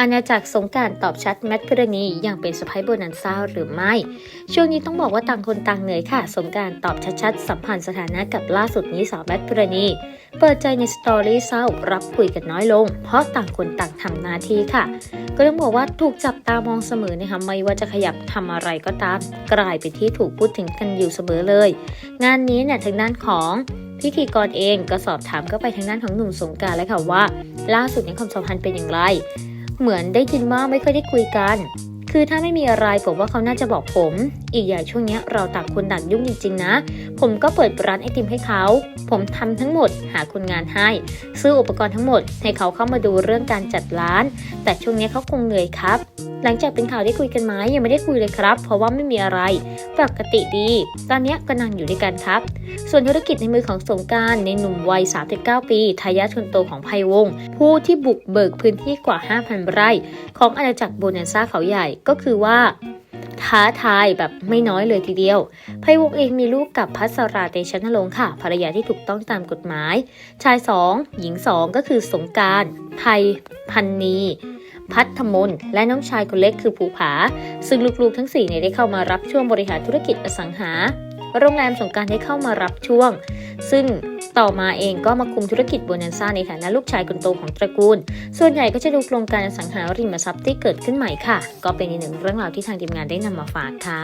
อาณาจักรสงการตอบชัดแมทพิรณียังเป็นสไปโบนันซ่าหรือไม่ ช่วงนี้ต้องบอกว่าต่างคนต่างเหนื่อยค่ะ สงการตอบชัดๆสัมพันธ์สถานะกับล่าสุดนี้สาวแมทพิรณี เปิดใจในสตอรี่เศร้ารับคุยกันน้อยลง เพราะต่างคนต่างทำหน้าที่ค่ะ ก็ต้องบอกว่าถูกจับตามองเสมอนะคะไม่ว่าจะขยับทำอะไรก็ตาม กลายเป็นที่ถูกพูดถึงกันอยู่เสมอเลย งานนี้เนี่ยทางด้านของพิธีกรเองก็สอบถามก็ไปทางด้านของหนุ่มสงการแล้วค่ะว่า ล่าสุดในความสัมพันธ์เป็นอย่างไร เหมือนได้ยินว่าไม่ค่อยได้คุยกัน คือถ้าไม่มีอะไรผมว่าเขาน่าจะบอกผม อีกอย่างช่วงนี้เราต่างคนต่างยุ่งจริง ๆ นะ ผมก็เปิดร้านไอติมให้เขา ผมทำทั้งหมดหาคนงานให้ ซื้ออุปกรณ์ทั้งหมด ให้เขาเข้ามาดูเรื่องการจัดร้าน แต่ช่วงนี้เขาคงเหนื่อยครับ หลังจากเป็นข่าวได้คุยกันไหมยังไม่ได้คุยเลยครับ เพราะว่าไม่มีอะไร ปกติดี ตอนนี้ก็นั่งอยู่ด้วยกันครับ ส่วนธุรกิจในมือของสงการในหนุ่มวัย 39 ปีทายาทคนโตของไพวง ผู้ที่บุกเบิกพื้นที่กว่า 5,000 ไร่ ของอาณาจักรโบนันซ่าเขาใหญ่ก็คือว่า ท้าทายแบบไม่น้อยเลยทีเดียวไพวงเองมีลูกกับพัสราเตชนรงค่ะ ภรรยาที่ถูกต้องตามกฎหมาย ชายสองหญิงสองก็คือสงการไพพันนีพัฒมนและน้องชายคนเล็กคือภูผา ซึ่งลูกๆทั้ง4เนี่ยได้เข้ามารับช่วงบริหารธุรกิจอสังหา โรงแรมสงการได้เข้ามารับช่วง ซึ่ง ต่อมาเองก็มาคุมธุรกิจโบนันซ่าในฐานะลูกชายคนโตของตระกูล ส่วนใหญ่ก็จะดูโครงการสังหาริมทรัพย์ที่เกิดขึ้นใหม่ค่ะ ก็เป็นอีกหนึ่งเรื่องราวที่ทางทีมงานได้นำมาฝากค่ะ